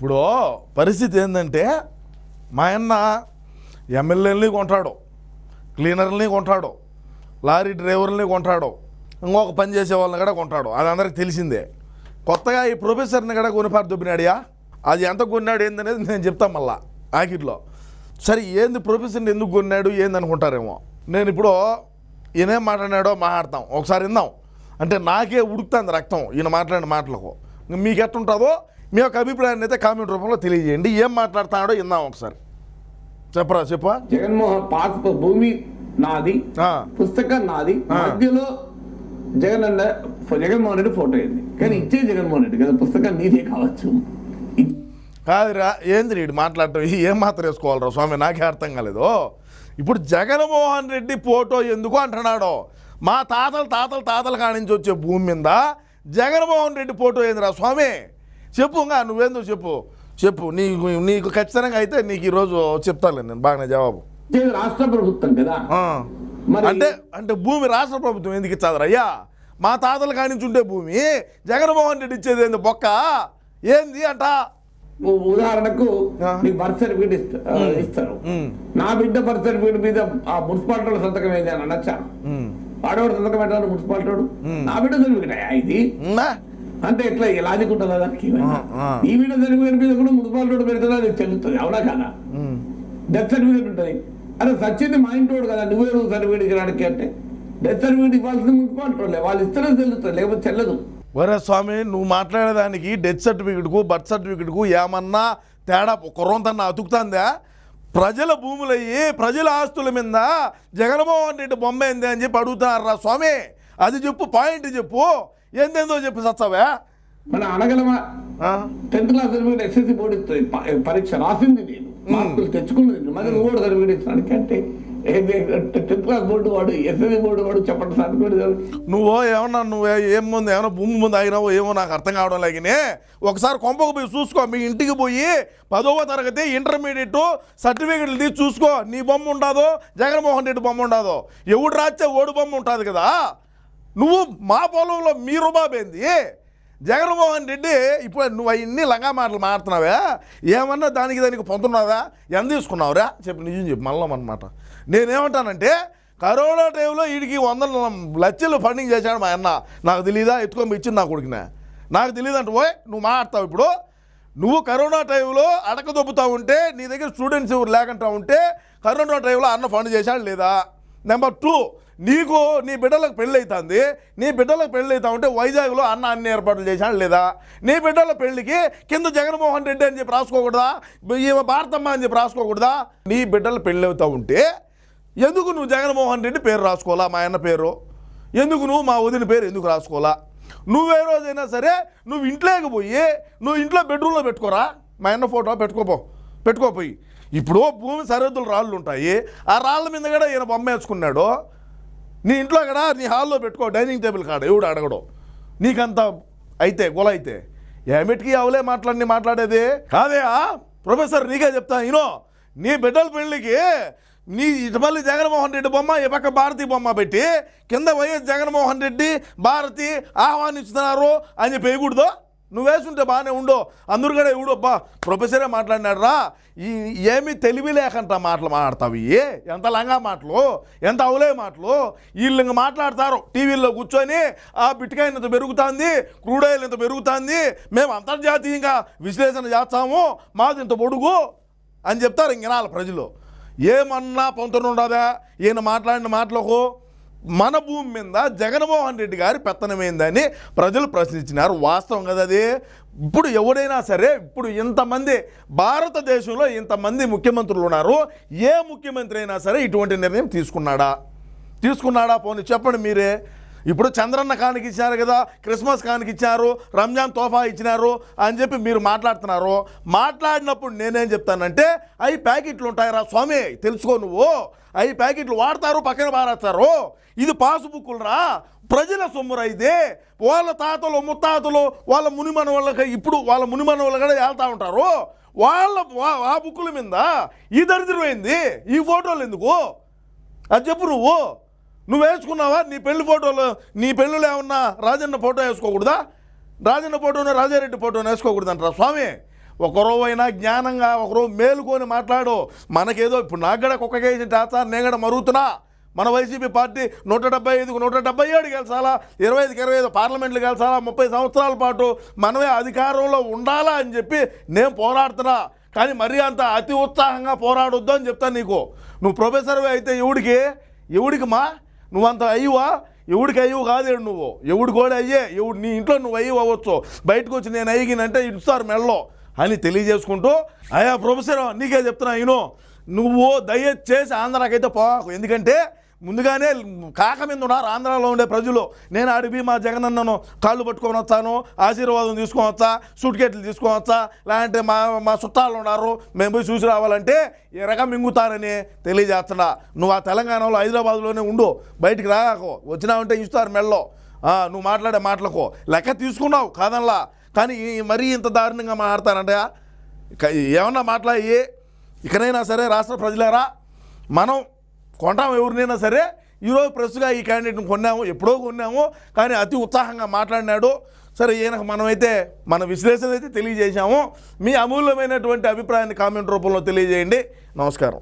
ఇప్పుడు పరిస్థితి ఏంటంటే మా అన్న ఎమ్మెల్యేలని కొంటాడు క్లీనర్లని కొంటాడు లారీ డ్రైవర్లని కొంటాడు ఇంకొక పని చేసే వాళ్ళని కూడా కొంటాడు. అది అందరికి తెలిసిందే. కొత్తగా ఈ ప్రొఫెసర్ని కూడా కొనిపారు దుబ్బినాడియా? అది ఎంత కొన్నాడు ఏందనేది నేను చెప్తాను మళ్ళా ఆకిట్లో సరే ఏంది ప్రొఫెసర్ని ఎందుకు కొన్నాడు ఏంది అనుకుంటారేమో నేను ఇప్పుడు ఈయనేం మాట్లాడాడో మాట్లాడతాం ఒకసారి విందాం. అంటే నాకే ఉడుకుతుంది రక్తం ఈయన మాట్లాడిన మాటలకు. మీకు ఎట్టుంటుందో మీ యొక్క అభిప్రాయాన్ని అయితే కామెంట్ రూపంలో తెలియజేయండి. ఏం మాట్లాడుతున్నాడో విందాం ఒకసారి. చెప్పరా చెప్పా. జగన్మోహన్ పాస్ భూమి నాది పుస్తకం నాది మధ్యలో జగన్ అన్న జగన్మోహన్ రెడ్డి ఫోటో అయింది. కానీ ఇచ్చే జగన్మోహన్ రెడ్డి కదా పుస్తకం నీదే కావచ్చు. కాదురా ఏంది వీడు మాట్లాడటం? ఏం మాత్రం వేసుకోవాలరా స్వామి? నాకే అర్థం కాలేదు. ఇప్పుడు జగన్మోహన్ రెడ్డి ఫోటో ఎందుకు అంటున్నాడు? మా తాతలు తాతలు తాతల కానించి వచ్చే భూమి మీద జగన్మోహన్ రెడ్డి ఫోటో ఏందిరా స్వామి? చెప్పు ఇంకా నువ్వేందో చెప్పు. చెప్పు నీకు నీకు ఖచ్చితంగా అయితే నీకు ఈరోజు చెప్తాను నేను బాగానే జవాబు. రాష్ట్ర ప్రభుత్వం కదా. అంటే అంటే భూమి రాష్ట్ర ప్రభుత్వం ఎందుకు ఇచ్చాదరా? అయ్యా మా తాతల కానించి ఉండే భూమి జగన్మోహన్ రెడ్డి ఇచ్చేది ఏంది బొక్క? ఏంది అంట? ఉదాహరణకు. నీకు బర్త్ సర్టిఫికేట్ ఇస్తారు. నా బిడ్డ బర్త్ సర్టిఫికేట్ మీద ఆ మున్సిపాలిటీ సంతకం ఏంది అని అనొచ్చా. వాడవాడు సంతకం పెట్టాలి మున్సిపాలిటీ నా బిడ్డ సర్టిఫికేట్ ఇది? అంటే ఎట్లా లాజిక్ ఉంటుందా దానికి. ఈ బిడ్డ సర్టిఫికేట్ మీద కూడా మున్సిపాలిటీ వాడు పెడుతున్నా అది చెల్లుతుంది. అవునా కదా. డెత్ సర్టిఫికేట్ ఉంటుంది. అరే సచ్చింది మా ఇంటోడు కదా నువ్వే నువ్వు సర్టిఫికేట్ ఇచ్చడానికి అంటే డెత్ సర్టిఫికేట్ ఇవ్వాల్సింది మున్సిపాలిటీ వాళ్ళే వాళ్ళు ఇస్తేనే చెల్లుతుంది లేకపోతే చెల్లదు. ఒరే స్వామి నువ్వు మాట్లాడేదానికి డెత్ సర్టిఫికెట్కు బర్త్ సర్టిఫికెట్కు ఏమన్నా తేడా కుర్రంతన్నా అతుకుతుందా? ప్రజల భూములయ్యి ప్రజల ఆస్తుల మీద జగన్మోహన్ రెడ్డి బొమ్మ ఏంది అని చెప్పి అడుగుతున్నారా స్వామి? అది చెప్పు పాయింట్ చెప్పు. ఏందేందో చెప్పి సత్తావా? మన అనగలమా ఆ? Tenth class certificate SSC board ఇస్తుంది పరీక్ష రాసింది నేను. మార్కులు తెచ్చుకున్నది నేను. మరి నువ్వు కూడా సర్టిఫికేట్ అంటే టెన్త్ క్లాస్ బోర్డు వాడు ఎస్ఎస్సి బోర్డు వాడు చెప్పండి సర్టిఫికేట్ నువ్వు ఏమన్నా నువ్వు ఏం ముందు ఏమన్నా భూమి ముందు ఆగినావో ఏమో నాకు అర్థం కావడం లాగినే ఒకసారి కొంపకు పోయి చూసుకో మీ ఇంటికి పోయి పదవ తరగతి ఇంటర్మీడియట్ సర్టిఫికెట్లు తీసి చూసుకో నీ బొమ్మ ఉండదో జగన్మోహన్ రెడ్డి బొమ్మ ఉండదో. ఎవడు రాచ్చే ఓడి బొమ్మ ఉంటుంది కదా? నువ్వు మా పొలంలో మీ రుబాబేంది జగన్మోహన్ రెడ్డి ఇప్పుడు నువ్వు అవన్నీ లంగా మాటలు మాడుతున్నావా ఏమన్నా దానికి దానికి పొందుతున్నావా? ఎంత తీసుకున్నావురా? చెప్పు నిజం చెప్పు మళ్ళీ అనమాట నేనేమంటానంటే కరోనా టైంలో వీడికి వందల లక్షలు ఫండింగ్ చేశాడు మా అన్న. నాకు తెలియదా ఎత్తుకొని ఇచ్చింది నా కొడుకునే. నాకు తెలియదు అంటే పోయ్ నువ్వు మాట్లాడతావు ఇప్పుడు. నువ్వు కరోనా టైంలో అడకదొబ్బుతా ఉంటే నీ దగ్గర స్టూడెంట్స్ ఎవరు లేకుండా ఉంటే కరోనా టైంలో అన్న ఫండ్ చేశాడు లేదా? నెంబర్ టూ నీకు నీ బిడ్డలకు పెళ్ళైతుంది నీ బిడ్డలకు పెళ్ళైతా ఉంటే వైజాగ్లో అన్న అన్ని ఏర్పాట్లు చేశాడు లేదా? నీ బిడ్డల పెళ్ళికి కింద జగన్మోహన్ రెడ్డి అని చెప్పి రాసుకోకూడదా? ఈమె భారతమ్మ అని చెప్పి రాసుకోకూడదా? నీ బిడ్డలు పెళ్ళవుతా ఉంటే ఎందుకు నువ్వు జగన్మోహన్ రెడ్డి పేరు రాసుకోవాలా? మా అన్న పేరు. ఎందుకు నువ్వు మా వదిన పేరు ఎందుకు రాసుకోవాలా? నువ్వే రోజైనా సరే నువ్వు ఇంట్లోకి పోయి నువ్వు ఇంట్లో బెడ్రూమ్లో పెట్టుకోరా? మా అన్న ఫోటో పెట్టుకోపో పెట్టుకోపోయి ఇప్పుడు భూమి సరిహద్దులు రాళ్ళు ఉంటాయి. ఆ రాళ్ళ మీద కూడా ఈయన బొమ్మ వేసుకున్నాడు. నీ ఇంట్లో కూడా నీ హాల్లో పెట్టుకో డైనింగ్ టేబుల్ కాడ ఎవడు అడగడు. నీకంత అయితే గొల అయితే. ఏమిటికి అవలే మాట్లాడి మాట్లాడేది? కాదే ప్రొఫెసర్ నీకే చెప్తా ఈనో నీ బిడ్డల పెళ్ళికి నీ ఇటుపల్లి జగన్మోహన్ రెడ్డి బొమ్మ ఈ పక్క భారతి బొమ్మ పెట్టి కింద వైఎస్ జగన్మోహన్ రెడ్డి భారతి ఆహ్వానిస్తున్నారు అని చెప్పి వేయకూడదు? నువ్వేసుంటే బాగానే ఉండో. అందరు కూడా ఎవడు అబ్బా ప్రొఫెసరే మాట్లాడినాడు రా. ఈ ఏమీ తెలివి లేకంట మాటలు మాట్లాడతావు ఏ? ఎంత లంగా మాటలు? ఎంత అవులే మాటలు? వీళ్ళు ఇంక మాట్లాడతారు టీవీల్లో కూర్చొని ఆ బిట్కాయిన్ ఇంత పెరుగుతుంది క్రూడ్ ఆయిల్ ఇంత పెరుగుతుంది మేము అంతర్జాతీయంగా విశ్లేషణ చేస్తాము మాది ఇంత పొడుగు అని చెప్తారు ఇంకనాల ప్రజలు. ఏమన్నా పొంతనుండదా? ఈయన మాట్లాడిన మాటలకు మన భూమి మీద జగన్మోహన్ రెడ్డి గారి పెత్తనమైందని ప్రజలు ప్రశ్నించినారు. వాస్తవం కదా అది? ఇప్పుడు ఎవడైనా సరే ఇప్పుడు ఇంతమంది భారతదేశంలో ఇంతమంది ముఖ్యమంత్రులు ఉన్నారు. ఏ ముఖ్యమంత్రి అయినా సరే ఇటువంటి నిర్ణయం తీసుకున్నాడా? తీసుకున్నాడా పోనీ చెప్పండి మీరే. ఇప్పుడు చంద్రన్న కానికి ఇచ్చారు కదా క్రిస్మస్ కానికి ఇచ్చారు రంజాన్ తోఫా ఇచ్చినారు అని చెప్పి మీరు మాట్లాడుతున్నారు. మాట్లాడినప్పుడు నేనేం చెప్తానంటే అవి ప్యాకెట్లు ఉంటాయిరా స్వామి తెలుసుకో నువ్వు. అవి ప్యాకెట్లు వాడతారు పక్కన పారేస్తారు. ఇది పాసుబుక్కులు రా ప్రజల సొమ్మురా ఇదే. వాళ్ళ తాతలు ముత్తాతలు వాళ్ళ మునిమన వాళ్ళకి ఇప్పుడు వాళ్ళ మునిమన వాళ్ళు కూడా వెళ్తూ ఉంటారు. వాళ్ళ ఆ బుక్కుల మీద ఈ దరిద్రమైంది ఈ ఫోటోలు ఎందుకు? అది చెప్పు నువ్వు. నువ్వు వేసుకున్నావా? నీ పెళ్ళి ఫోటోలు నీ పెళ్ళిలో ఏమన్నా రాజన్న ఫోటో వేసుకోకూడదా? రాజన్న ఫోటోను రాజారెడ్డి ఫోటోను వేసుకోకూడదంటారా స్వామి. ఒకరోవైనా జ్ఞానంగా ఒకరో మేలుకొని మాట్లాడు. మనకేదో ఇప్పుడు నాకు కూడా కుక్క కేసిన తాత నేను కూడా మరుగుతున్నా. మన వైసీపీ పార్టీ నూట డెబ్బై ఐదుకు నూట డెబ్బై ఏడు గెలిచాలా? ఇరవై ఐదుకి ఇరవై ఐదు పార్లమెంట్లు గెలిచాలా? ముప్పై సంవత్సరాల పాటు మనమే అధికారంలో ఉండాలా అని చెప్పి నేను పోరాడుతున్నా. కానీ మరీ అంత అతి ఉత్సాహంగా పోరాడొద్దు అని చెప్తాను నీకు. నువ్వు ప్రొఫెసర్ అయితే ఎవడికి? ఎవడికి మా? నువ్వంత అయ్యువా? ఎవడికి అయ్యవు కాదేడు నువ్వు. ఎవడు కూడా అయ్యే ఎవడు నీ ఇంట్లో నువ్వు అయ్యి అవ్వచ్చు. బయటకు వచ్చి నేను అయ్యిగినంటే ఇస్తారు మెడలో అని తెలియజేసుకుంటూ అయ్యా ప్రొఫెసర్ నీకే చెప్తున్నా ఈను నువ్వు దయచేసి ఆంధ్రాకైతే పోకు ఎందుకంటే ముందుగానే కాక మీద ఉన్నారు ఆంధ్రాలో ఉండే ప్రజలు నేను అడిగి మా జగనన్నను కాళ్ళు పట్టుకొని వస్తాను ఆశీర్వాదం తీసుకొని వస్తా సూట్ కేట్లు తీసుకొని వస్తా లేదంటే మా మా చుట్టాలు ఉన్నారు మేము పోయి చూసి రావాలంటే ఎరగ మింగుతారని తెలియజేస్తున్నా. నువ్వు ఆ తెలంగాణలో హైదరాబాద్లోనే ఉండు బయటికి రాకు వచ్చినావంటే ఇస్తారు మెల్లో నువ్వు మాట్లాడే మాటలకు లెక్క తీసుకున్నావు కాదనలా. కానీ మరీ ఇంత దారుణంగా మాట్లాడతారంటే ఏమన్నా మాట్లాడి ఇకనైనా సరే రాష్ట్ర ప్రజలారా? మనం కొంటాం ఎవరినైనా సరే. ఈరోజు ప్రెస్గా ఈ క్యాండిడేట్ని కొన్నాము ఎప్పుడో కొన్నాము కానీ అతి ఉత్సాహంగా మాట్లాడినాడు. సరే ఈయనకు మనమైతే మన విశ్లేషణ అయితే తెలియజేశాము. మీ అమూల్యమైనటువంటి అభిప్రాయాన్ని కామెంట్ రూపంలో తెలియజేయండి. నమస్కారం.